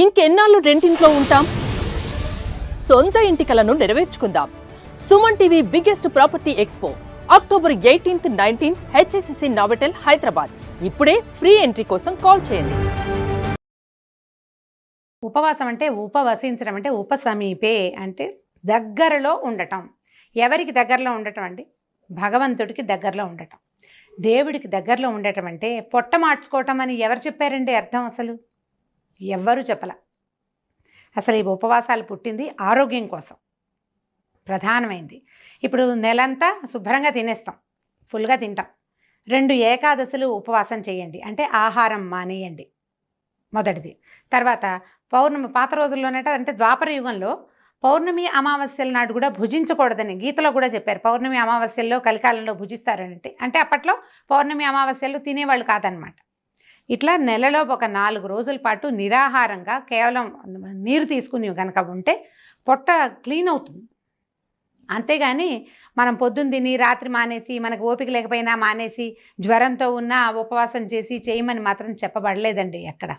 ఇంకెన్నాళ్ళు రెంటింట్లో ఉంటాం? సొంత ఇంటి కలను నెరవేర్చుకుందాం. Suman TV biggest property expo. October eighteenth nineteenth HSCC Novotel Hyderabad. ఇప్పుడే ఫ్రీ ఎంట్రీ కోసం కాల్ చేయండి. ఉపవాసం అంటే ఉపవసించడం అంటే ఉపసమీపే అంటే దగ్గరలో ఉండటం. ఎవరికి దగ్గరలో ఉండటం అండి? భగవంతుడికి దగ్గరలో ఉండటం. దేవుడికి దగ్గరలో ఉండటం అంటే పొట్ట మార్చుకోవటం అని ఎవరు చెప్పారండి అర్థం అసలు? ఎవ్వరూ చెప్పల. అసలు ఈ ఉపవాసాలు పుట్టింది ఆరోగ్యం కోసం. ప్రధానమైంది. ఇప్పుడు నెలంతా శుభ్రంగా తినేస్తాం. ఫుల్గా తింటాం. రెండు ఏకాదశులు ఉపవాసం చేయండి. అంటే ఆహారం మానేయండి. మొదటిది. తర్వాత పౌర్ణమి పాత రోజుల్లోనట అంటే ద్వాపర యుగంలో పౌర్ణమి అమావాస్యల నాడు కూడా భుజించకూడదని గీతలో కూడా చెప్పారు. పౌర్ణమి అమావాస్యల్లో కలికాలంలో భుజిస్తారంటే అంటే అప్పట్లో పౌర్ణమి అమావాస్యలు తినేవాళ్ళు కాదనమాట. ఇట్లా నెలలో ఒక నాలుగు రోజుల పాటు నిరాహారంగా కేవలం నీరు తీసుకుని కనుక ఉంటే పొట్ట క్లీన్ అవుతుంది. అంతేగాని మనం పొద్దున్న తిని రాత్రి మానేసి మనకు ఓపిక లేకపోయినా మానేసి జ్వరంతో ఉన్న ఉపవాసం చేసి చేయమని మాత్రం చెప్పబడలేదండి ఎక్కడ.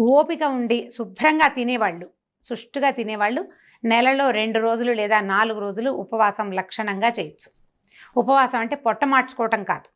ఓపిక ఉండి శుభ్రంగా తినేవాళ్ళు సుష్టుగా తినేవాళ్ళు నెలలో రెండు రోజులు లేదా నాలుగు రోజులు ఉపవాసం లక్షణంగా చేయొచ్చు. ఉపవాసం అంటే పొట్ట మార్చుకోవటం కాదు.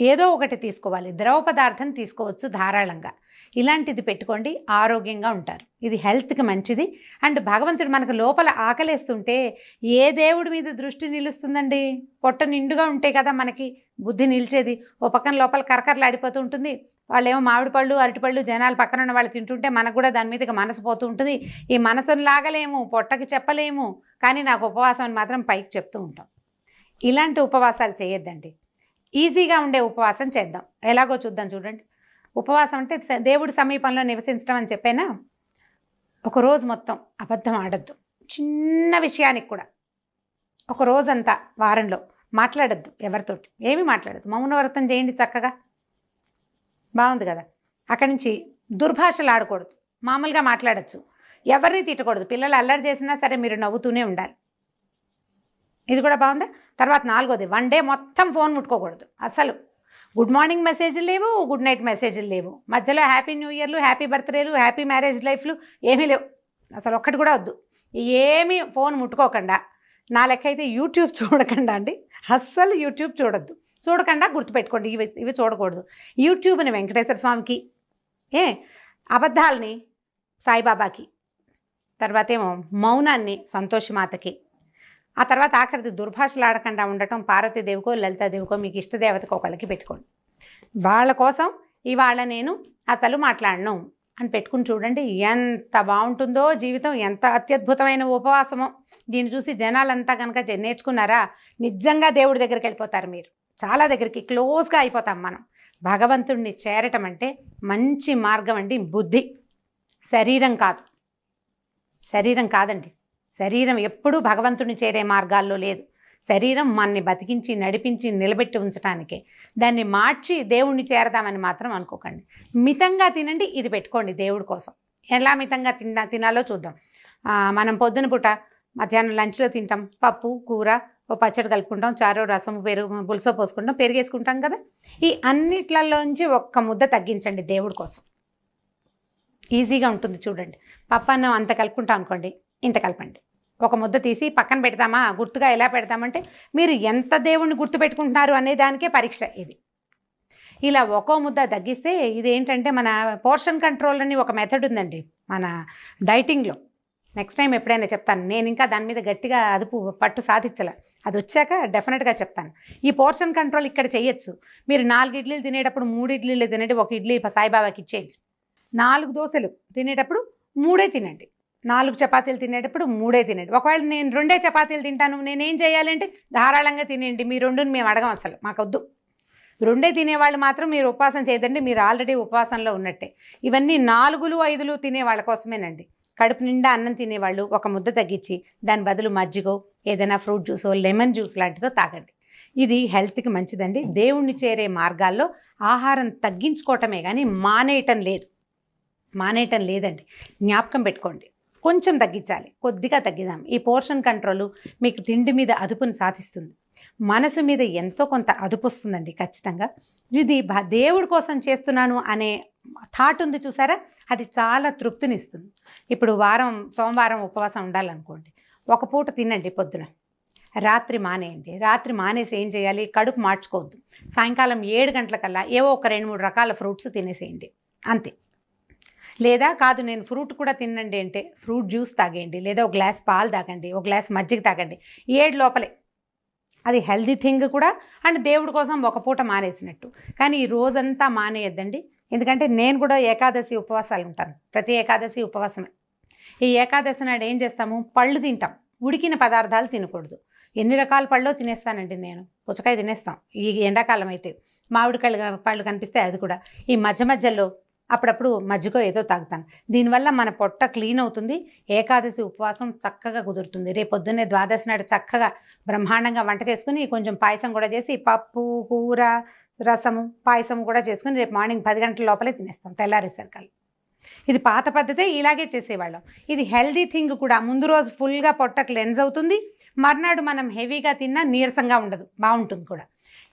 ఏదో ఒకటి తీసుకోవాలి. ద్రవ పదార్థం తీసుకోవచ్చు ధారాళంగా. ఇలాంటిది పెట్టుకోండి. ఆరోగ్యంగా ఉంటారు. ఇది హెల్త్కి మంచిది. అండ్ భగవంతుడు మనకు లోపల ఆకలేస్తుంటే ఏ దేవుడి మీద దృష్టి నిలుస్తుందండి? పొట్ట నిండుగా ఉంటే కదా మనకి బుద్ధి నిలిచేది. ఓ పక్కన లోపల కరకరలాడిపోతూ ఉంటుంది. వాళ్ళేమో మామిడి పళ్ళు అరటిపళ్ళు జనాలు పక్కన ఉన్న వాళ్ళు తింటుంటే మనకు కూడా దాని మీదకి మనసు పోతూ ఉంటుంది. ఈ మనసును లాగలేము పొట్టకి చెప్పలేము. కానీ నాకు ఉపవాసం అని మాత్రం పైకి చెప్తూ ఉంటాం. ఇలాంటి ఉపవాసాలు చేయొద్దండి. ఈజీగా ఉండే ఉపవాసం చేద్దాం. ఎలాగో చూద్దాం చూడండి. ఉపవాసం అంటే దేవుడి సమీపంలో నివసించడం అని చెప్పానా? ఒక రోజు మొత్తం అబద్ధం ఆడద్దు. చిన్న విషయానికి కూడా. ఒక రోజంతా వారంలో మాట్లాడద్దు ఎవరితోటి. ఏమీ మాట్లాడద్దు. మౌనవ్రతం చేయండి చక్కగా. బాగుంది కదా. అక్కడి నుంచి దుర్భాషలు ఆడకూడదు. మామూలుగా మాట్లాడచ్చు. ఎవరిని తిట్టకూడదు. పిల్లలు అల్లరి చేసినా సరే మీరు నవ్వుతూనే ఉండాలి. ఇది కూడా బాగుందా? తర్వాత నాలుగోది వన్ డే మొత్తం ఫోన్ ముట్టుకోకూడదు అసలు. గుడ్ మార్నింగ్ మెసేజ్లు లేవు గుడ్ నైట్ మెసేజ్లు లేవు. మధ్యలో హ్యాపీ న్యూ ఇయర్లు హ్యాపీ బర్త్డేలు హ్యాపీ మ్యారేజ్ లైఫ్లు ఏమీ లేవు. అసలు ఒక్కటి కూడా వద్దు. ఏమీ ఫోన్ ముట్టుకోకుండా నా లెక్క అయితే యూట్యూబ్ చూడకుండా అండి అస్సలు యూట్యూబ్ చూడొద్దు. చూడకుండా గుర్తుపెట్టుకోండి ఇవి ఇవి చూడకూడదు. యూట్యూబ్ని వెంకటేశ్వర స్వామికి ఏ అబద్ధాలని సాయిబాబాకి తర్వాత ఏమో మౌనాన్ని సంతోషమాతకి ఆ తర్వాత ఆఖరిది దుర్భాషలు ఆడకుండా ఉండటం పార్వతీదేవికో లలితాదేవికో మీకు ఇష్టదేవతకో ఒకళ్ళకి పెట్టుకోండి. వాళ్ళ కోసం ఇవాళ నేను అసలు మాట్లాడను అని పెట్టుకుని చూడండి ఎంత బాగుంటుందో జీవితం ఎంత అత్యద్భుతమైన ఉపవాసమో. దీన్ని చూసి జనాలంతా కనుక నేర్చుకున్నారా? నిజంగా దేవుడి దగ్గరికి వెళ్ళిపోతారు మీరు. చాలా దగ్గరికి క్లోజ్గా అయిపోతాం మనం. భగవంతుడిని చేరటం అంటే మంచి మార్గం అండి బుద్ధి. శరీరం కాదు. శరీరం కాదండి. శరీరం ఎప్పుడూ భగవంతుని చేరే మార్గాల్లో లేదు. శరీరం మనని బతికించి నడిపించి నిలబెట్టి ఉంచడానికే దాన్ని మార్చి దేవుణ్ణి చేరదామని మాత్రం అనుకోకండి. మితంగా తినండి ఇది పెట్టుకోండి దేవుడి కోసం. ఎలా మితంగా తిన్నా తినాలో చూద్దాం. మనం పొద్దున పూట మధ్యాహ్నం లంచ్లో తింటాం. పప్పు కూర ఓ పచ్చడి కలుపుకుంటాం. చారో రసం పెరుగు పులుసో పోసుకుంటాం. పెరిగేసుకుంటాం కదా. ఈ అన్నిట్లలోంచి ఒక్క ముద్ద తగ్గించండి దేవుడి కోసం. ఈజీగా ఉంటుంది చూడండి. పప్పు అన్నం అంత కలుపుకుంటాం అనుకోండి ఇంత కలపండి. ఒక ముద్ద తీసి పక్కన పెడతామా? గుర్తుగా ఎలా పెడతామంటే మీరు ఎంత దేవుణ్ణి గుర్తు పెట్టుకుంటున్నారు అనే దానికే పరీక్ష ఇది. ఇలా ఒక్కో ముద్ద తగ్గిస్తే ఇది ఏంటంటే మన పోర్షన్ కంట్రోల్ అని ఒక మెథడ్ ఉందండి మన డైటింగ్లో నెక్స్ట్ టైం ఎప్పుడైనా చెప్తాను. నేను ఇంకా దాని మీద గట్టిగా అదుపు పట్టు సాధించలే. అది వచ్చాక డెఫినెట్గా చెప్తాను. ఈ పోర్షన్ కంట్రోల్ ఇక్కడ చేయొచ్చు మీరు నాలుగు ఇడ్లీలు తినేటప్పుడు మూడు ఇడ్లీలు తినండి. ఒక ఇడ్లీ సాయిబాబాకి ఇచ్చేయండి. నాలుగు దోశలు తినేటప్పుడు మూడే తినండి. నాలుగు చపాతీలు తినేటప్పుడు మూడే తినండి ఒకవేళ నేను రెండే చపాతీలు తింటాను నేనేం చేయాలంటే ధారాళంగా తినండి మీ రెండుని మేము అడగం అసలు. మాకొద్దు. రెండే తినేవాళ్ళు మాత్రం మీరు ఉపవాసం చేయదండి. మీరు ఆల్రెడీ ఉపవాసంలో ఉన్నట్టే. ఇవన్నీ నాలుగులు ఐదులు తినే వాళ్ళ కోసమేనండి. కడుపు నిండా అన్నం తినేవాళ్ళు ఒక ముద్ద తగ్గించి దాని బదులు మజ్జిగో ఏదైనా ఫ్రూట్ జ్యూసో లెమన్ జ్యూస్ లాంటిదో తాగండి. ఇది హెల్త్కి మంచిదండి. దేవుణ్ణి చేరే మార్గాల్లో ఆహారం తగ్గించుకోవటమే కానీ మానేయటం లేదు. మానేయటం లేదండి. జ్ఞాపకం పెట్టుకోండి. కొంచెం తగ్గించాలి కొద్దిగా తగ్గిదాం ఈ పోర్షన్ కంట్రోల్ మీకు తిండి మీద అదుపుని సాధిస్తుంది. మనసు మీద ఎంతో కొంత అదుపు వస్తుందండి ఖచ్చితంగా. ఇది భ- దేవుడి కోసం చేస్తున్నాను అనే థాట్ ఉంది చూసారా? అది చాలా తృప్తినిస్తుంది. ఇప్పుడు వారం సోమవారం ఉపవాసం ఉండాలనుకోండి. ఒక పూట తినండి పొద్దున. రాత్రి మానేయండి. రాత్రి మానేసి ఏం చేయాలి? కడుపు మార్చుకోవద్దు. సాయంకాలం ఏడు గంటలకల్లా ఏవో ఒక రెండు మూడు రకాల ఫ్రూట్స్ తినేసేయండి. అంతే. లేదా కాదు నేను ఫ్రూట్ కూడా తినండి అంటే ఫ్రూట్ జ్యూస్ తాగేయండి లేదా ఒక గ్లాస్ పాలు తాగండి ఒక గ్లాస్ మజ్జిగ తాగండి. ఏడు లోపలే. అది హెల్దీ థింగ్ కూడా అండ్ దేవుడి కోసం ఒక పూట మానేసినట్టు. కానీ ఈ రోజంతా మానేయద్దండి. ఎందుకంటే నేను కూడా ఏకాదశి ఉపవాసాలు ఉంటాను. ప్రతి ఏకాదశి ఉపవాసమే. ఈ ఏకాదశి నాడు ఏం చేస్తాము? పళ్ళు తింటాం. ఉడికిన పదార్థాలు తినకూడదు. ఎన్ని రకాల పళ్ళు తినేస్తానండి నేను. పుచ్చకాయ తినేస్తాం. ఈ ఎండాకాలం అయితే మామిడికాయలు పళ్ళు కనిపిస్తే అది కూడా. ఈ మధ్య మధ్యలో అప్పుడప్పుడు మజ్జిగో ఏదో తాగుతాను. దీనివల్ల మన పొట్ట క్లీన్ అవుతుంది. ఏకాదశి ఉపవాసం చక్కగా కుదురుతుంది. రేపు పొద్దున్నే ద్వాదశి నాడు చక్కగా బ్రహ్మాండంగా వంట చేసుకుని కొంచెం పాయసం కూడా చేసి పప్పు కూర రసము పాయసం కూడా చేసుకుని రేపు మార్నింగ్ పది గంటల లోపలే తినేస్తాం తెల్లారేసరికల్ ఇది పాత పద్ధతే ఇలాగే చేసేవాళ్ళం. ఇది హెల్దీ థింగ్ కూడా. ముందు రోజు ఫుల్గా పొట్ట క్లెన్స్ అవుతుంది. మర్నాడు మనం హెవీగా తిన్నా నీరసంగా ఉండదు. బాగుంటుంది కూడా.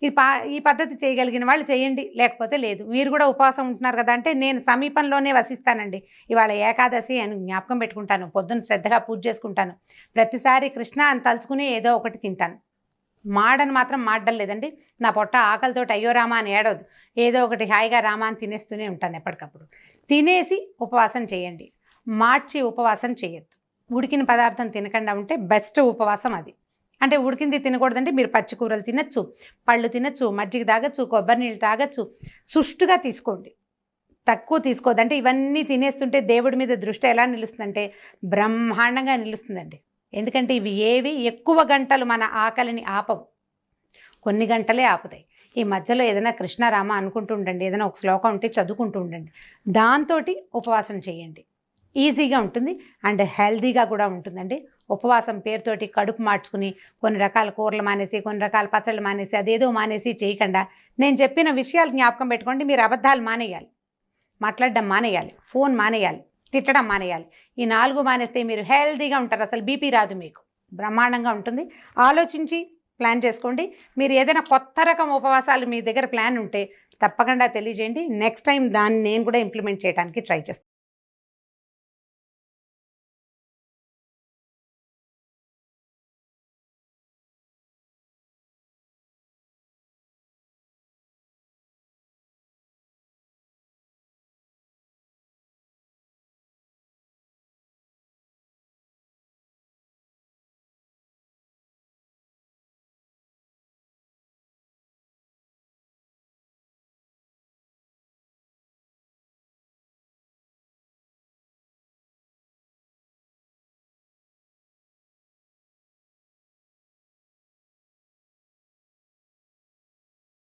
ఈ పా ఈ పద్ధతి చేయగలిగిన వాళ్ళు చేయండి లేకపోతే లేదు. మీరు కూడా ఉపవాసం ఉంటున్నారు కదా అంటే నేను సమీపంలోనే వసిస్తానండి. ఇవాళ ఏకాదశి అని జ్ఞాపకం పెట్టుకుంటాను. పొద్దున్న శ్రద్ధగా పూజ చేసుకుంటాను. ప్రతిసారి కృష్ణ అని తలుచుకుని ఏదో ఒకటి తింటాను. మాడని మాత్రం మాడడం లేదండి. నా పొట్ట ఆకలితో అయ్యో రామా అని ఏడవద్దు ఏదో ఒకటి హాయిగా రామా అని తినేస్తూనే ఉంటాను ఎప్పటికప్పుడు. తినేసి ఉపవాసం చేయండి. మార్చి ఉపవాసం చేయొద్దు. ఉడికిన పదార్థం తినకుండా ఉంటే బెస్ట్ ఉపవాసం అది. అంటే ఉడికింది తినకూడదంటే మీరు పచ్చికూరలు తినచ్చు పళ్ళు తినచ్చు మజ్జిగ తాగచ్చు కొబ్బరి నీళ్ళు తాగొచ్చు సుష్టుగా తీసుకోండి. తక్కువ తీసుకోదంటే ఇవన్నీ తినేస్తుంటే దేవుడి మీద దృష్టి ఎలా నిలుస్తుందంటే బ్రహ్మాండంగా నిలుస్తుందండి. ఎందుకంటే ఇవి ఏవి ఎక్కువ గంటలు మన ఆకలిని ఆపవు. కొన్ని గంటలే ఆపుతాయి. ఈ మధ్యలో ఏదైనా కృష్ణారామ అనుకుంటూ ఉండండి ఏదైనా ఒక శ్లోకం ఉంటే చదువుకుంటూ ఉండండి. దాంతో ఉపవాసం చేయండి. ఈజీగా ఉంటుంది అండ్ హెల్దీగా కూడా ఉంటుందండి. ఉపవాసం పేరుతోటి కడుపు మార్చుకుని కొన్ని రకాల కూరలు మానేసి కొన్ని రకాల పచ్చళ్ళు మానేసి అదేదో మానేసి చేయకుండా నేను చెప్పిన విషయాలు జ్ఞాపకం పెట్టుకోండి. మీరు అబద్ధాలు మానేయాలి. మాట్లాడడం మానేయాలి. ఫోన్ మానేయాలి. తిట్టడం మానేయాలి. ఈ నాలుగు మానేస్తే మీరు హెల్తీగా ఉంటారు. అసలు బీపీ రాదు మీకు. బ్రహ్మాండంగా ఉంటుంది. ఆలోచించి ప్లాన్ చేసుకోండి. మీరు ఏదైనా కొత్త రకం ఉపవాసాలు మీ దగ్గర ప్లాన్ ఉంటే తప్పకుండా తెలియజేయండి. నెక్స్ట్ టైం దాన్ని నేను కూడా ఇంప్లిమెంట్ చేయడానికి ట్రై చేస్తాను.